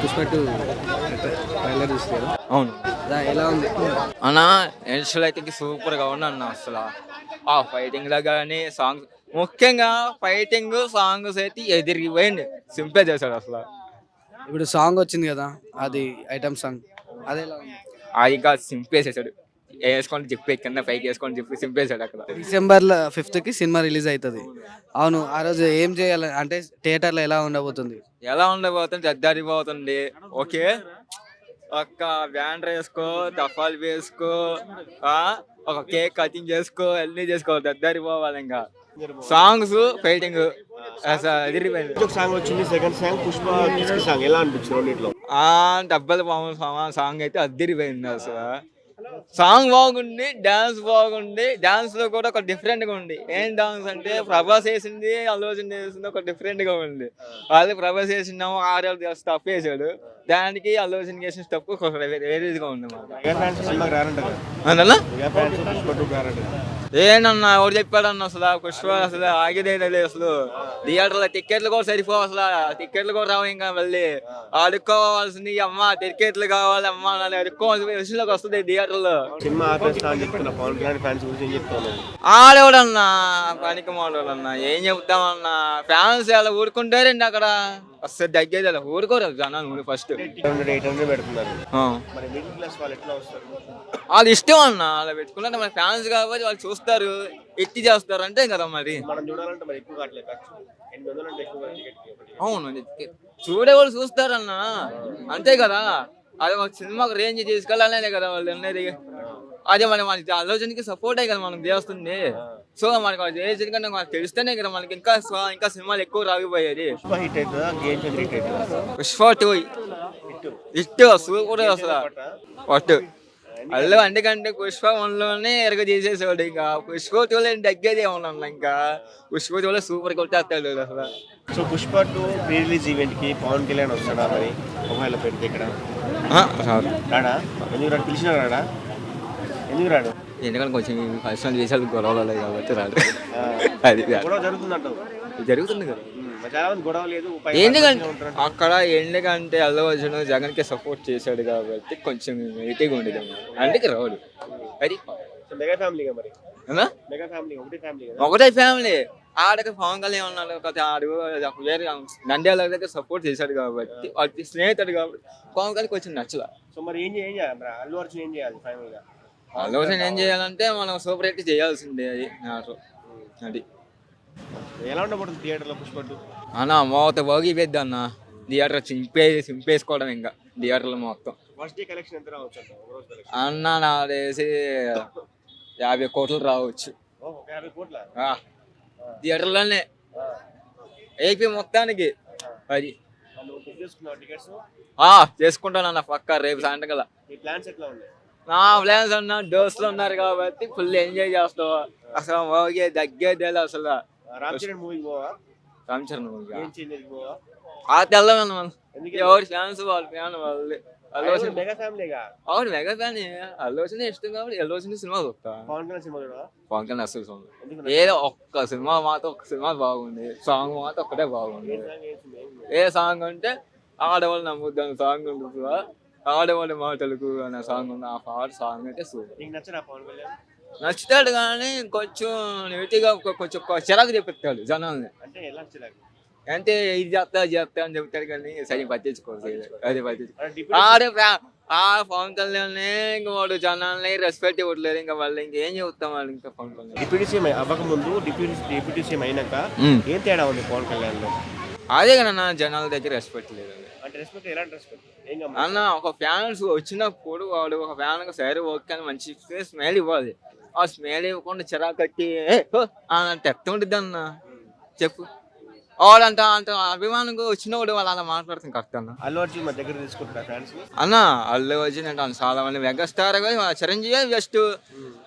Pushpa two trailer చూస్తారు అవును. ఎలా ఉంది? అన్న ఎన్షల్ అయితే సూపర్గా ఉంది అన్న అసలు. ఆ ఫైటింగ్లో కానీ సాంగ్స్ ముఖ్యంగా ఫైటింగ్ సాంగ్స్ అయితే ఎదిరిపోయింది. సింపుల్ చేశాడు అసలు. ఇప్పుడు సాంగ్ వచ్చింది కదా అది ఐటమ్ సాంగ్ అది ఎలా ఉంది? ఆయిగా వేసుకొని చెప్పి కింద పైకి వేసుకొని చెప్పి సింపుల్ చేశాడు అక్కడ. డిసెంబర్ ఫిఫ్త్కి సినిమా రిలీజ్ అవుతుంది అవును ఆ రోజు ఏం చేయాలి అంటే థియేటర్లో ఎలా ఉండబోతుంది? ఎలా ఉండబోతుంది? దద్దారిపోతుంది ఓకే. ఒక్క బ్యాండర్ వేసుకో దఫాలు వేసుకో ఆ, ఒక కేక్ కటింగ్ చేసుకో అన్ని చేసుకో దద్దారిపోవాలి ఇంకా. Songs fighting. సాంగ్ వచ్చింది సెకండ్ సాంగ్ పుష్ప సాంగ్. ఎలా అనిపించింది రెండిట్లో? ఆ డబ్బల పాము సాంగ్ అయితే అద్దరిపోయింది అసలు. సాంగ్ బాగుంది డాన్స్ బాగుంది డాన్స్లో కూడా ఒక డిఫరెంట్గా ఉంది. ఏం డాన్స్ అంటే ప్రభాస్ వేసింది అల్లు అర్జున్ వేసింది ఒక డిఫరెంట్గా ఉంది. వాళ్ళు ప్రభాస్ వేసినాము ఆర్ఎల్ స్టఫ్ వేసాడు. దానికి అల్లు అర్జున్ వేసిన స్టఫ్ ఒక వేరేదిగా ఉంది ఏంటన్నా ఎవరు చెప్పాడన్న అసలు? పుష్ప అసలు ఆగేదే లేదు అసలు. థియేటర్లో టికెట్లు కూడా సరిపోవు అసలు. టికెట్లు కూడా రావు ఇంకా మళ్ళీ. అడుక్కోవాల్సింది అమ్మ టికెట్లు కావాలి అమ్మ అని అడుక్కోవాల్సిన విషయంలోకి వస్తుంది థియేటర్లో. సినిమా ఆడేవాడన్నా? పనికి మాడవాడన్నా ఏం చెప్తామన్నా? ఫ్యాన్స్ అలా ఊరుకుంటారండి అక్కడ? అసలు తగ్గేది ఊరుకోరు జనాలు ఫస్ట్ ఎయిట్ హండ్రెడ్ పెడుతున్నారు. మరి మిడిల్ క్లాస్ వాళ్ళు ఎట్లా వస్తారు? వాళ్ళు ఇష్టం అన్న అలా పెట్టుకుంటే మన ఫ్యాన్స్ కాబట్టి వాళ్ళు చూస్తారు ఎత్తి చేస్తారు అంతే కదా మరి. మనం చూడాలంటే మరి ఎక్కువ కావట్లేదు ఖర్చు. ఎనిమిది వందలు అంటే ఎక్కువ టికెట్ ఒకటి అవును చూడేవాళ్ళు చూస్తారన్న. అంతే కదా. అదే ఒక సినిమాకు రేంజ్ తీసుకెళ్ళాలనే కదా వాళ్ళు అనేది. అదే మన మన ఆలోచనకి సపోర్ట్ కదా మనకు చేస్తుంది. సో మనకు అది మనకు తెలిస్తేనే కదా మనకి ఇంకా ఇంకా సినిమాలు ఎక్కువ రాగిపోయేది పుష్ప టూ ఇట్టు సూపర్ అసలు ఫస్ట్ అల్లు అందుకంటే పుష్ప వన్లోనే ఎరగ చేసేసాడు ఇంకా. పుష్ప టూ లో తగ్గేది ఏమన్నా ఇంకా. పుష్ప టూ లో సూపర్ కొట్టేస్తాడు అసలు. So Pushpa two pre release ఈవెంట్కి పవన్ కళ్యాణ్ వస్తాడా మరి? ఒకవేళ పెడితే ఇక్కడ. రాడా? ఎందుకు రాడు పిలిచినా రాడా? ఎందుకు రాడు ఎందుకంటే కొంచెం పర్సనల్ విషయాలు గొడవలు ఉన్నాయి కాబట్టి రాడు. అది గొడవ జరుగుతుందంటావు? జరుగుతుంది కదా. లేదు ఎందుకంటే. అక్కడ ఎందుకంటే అల్లు అర్జున్ జగన్కి సపోర్ట్ చేశాడు కాబట్టి కొంచెం వెయిటింగ్ ఉండేది. అందుకే రాడు. అది ఒకటే ఫ్యామిలీ ఆడకి పవన్ కళ్యాణ్ ఉన్నాడు ఆడు వేరే నంద్యాల దగ్గర సపోర్ట్ చేశాడు కాబట్టి వాడి స్నేహితుడు కాబట్టి పవన్ కళ్యాణ్ కొంచెం నచ్చల. సో మరి ఏం చేయాలి? అల్లు అర్జున్ ఏం చేయాలి ఫైనల్గా? అర్జున్ ఏం చేయాలంటే మనం సూపర్ హిట్ చేయాల్సిందే అది నాకు అది. ఎలా ఉండబోతుంది థియేటర్లో పుష్ప టూ అన్న మోత బాగి పెద్ద అన్న. థియేటర్ చింపే చింపేసుకోవడం ఇంకా థియేటర్లో మొత్తం. ఫస్ట్ డే కలెక్షన్ ఎంత రావచ్చు అంట ఒక రోజు కలెక్షన్. అన్న నా యాభై కోట్లు రావచ్చు. థియేటర్లోనే. ఏపీ మొత్తానికి. అది. నువ్వు బుక్ చేసుకున్నావు టికెట్స్ ఆ, చేసుకుంటాను అన్న పక్క రేపు సాయంత్రం నీ ప్లాన్స్ ఎట్లా ఉన్నాయి? నా ప్లాన్స్ అన్న దోస్తులు ఉన్నారు కాబట్టి ఫుల్ ఎంజాయ్ చేస్తావు? అసలు ఓకే దగ్గేదేలే అసలు. రామ్ చరణ్ మూవీకి పోవా? ఏం పోవా? ఆ తెల్లమన్న మనం ఎవరి ఫ్యాన్స్ వాళ్ళ? ఫ్యాన్ వాళ్ళు అల్లు అర్జున్. మెగా ఫ్యామిలీగా అవును మెగా ఫ్యాన్. అల్లు అర్జున్ ఇష్టం కాబట్టి సినిమా చూస్తా. పవన్ కళ్యాణ్ సినిమా చూడవా? పవన్ కళ్యాణ్ అసలు ఏదో ఒక్క సినిమా మాత్రం ఒక్క సినిమా బాగుంది. సాంగ్ మాత్రం ఒక్కటే బాగుంది. ఏం సాంగ్ అంటే ఆడవాళ్ళు నమ్ముద్దాం సాంగ్ ఉంది ఆడవాళ్ళ మాటలకు అనే సాంగ్ ఉంది. ఆ పాట సాంగ్ అయితే సూపర్. నీకు నచ్చరా పవన్ కళ్యాణ్ నచ్చుతాడు కానీ కొంచెం నెగిటివ్గా కొంచెం చిరాకు చెప్తాడు జనాల్ని. అంటే ఎలా చిరాకు? అంటే ఇది చేస్తా చేస్తా అని చెప్తాడు కానీ సరి పట్టించుకోవాలి అది పట్టించుకో ఆడే ఆ పవన్ కళ్యాణ్ ఇంకా వాడు జనాల్ని రెస్పెక్ట్ ఇవ్వట్లేదు. ఇంకా వాళ్ళు ఇంకేం చెబుతాం వాళ్ళు ఇంకా పవన్ కళ్యాణ్. డిప్యూటీ సీఎం అవ్వక ముందు డిప్యూటీ డిప్యూటీ సీఎం అయినాక. ఏం తేడా ఉంది పవన్ కళ్యాణ్లో అదే కదా నా జనాల దగ్గర రెస్పెక్ట్ లేదు. అంటే రెస్పెక్ట్ ఎలాంటి రెస్పెక్ట్ ఏం గమ్మత్తు? అన్న ఒక ఫ్యాన్స్ వచ్చినప్పుడు వాడు ఒక ఫ్యాన్ సరే ఓకే అని మంచి స్మెల్ ఇవ్వాలి. ఆ స్మెల్ ఇవ్వకుండా చిరాకు కట్టి అని ఉంటుంది అన్న. చెప్పు. వాడంత అంత అభిమానంగా వచ్చినప్పుడు వాళ్ళు అలా మాట్లాడుతుంది కరెక్ట్ అన్న. అల్లు అర్జున్ మా దగ్గర తీసుకుంటారా ఫ్యాన్స్ అన్న అల్లు అర్జున్ అంటే చాలా మంది మెగాస్టార్ చిరంజీవి బెస్ట్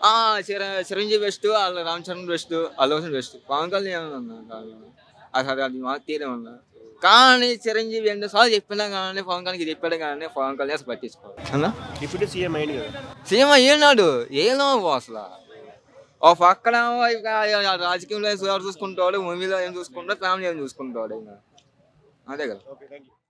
ఆ చిర Chiranjeevi best Allu Ram Charan best Allu Arjun best Pawan Kalyan అన్న. అసలు అది మాకు తీరే ఉన్నా. కానీ చిరంజీవి ఎన్నోసార్లు చెప్పినా కానీ పవన్ కళ్యాణ్ చెప్పాడు కానీ పవన్ కళ్యాణ్ అసలు పట్టించుకోవాలి డిప్యూటీ సీఎం అయింది కదా. సీఎం ఏనాడు ఏనో అసలు. ఓ పక్కన రాజకీయంలో చూసుకుంటాడు మూవీలో ఏం చూసుకుంటాడు ఫ్యామిలీ ఏం చూసుకుంటాడు ఇంకా అదే కదా.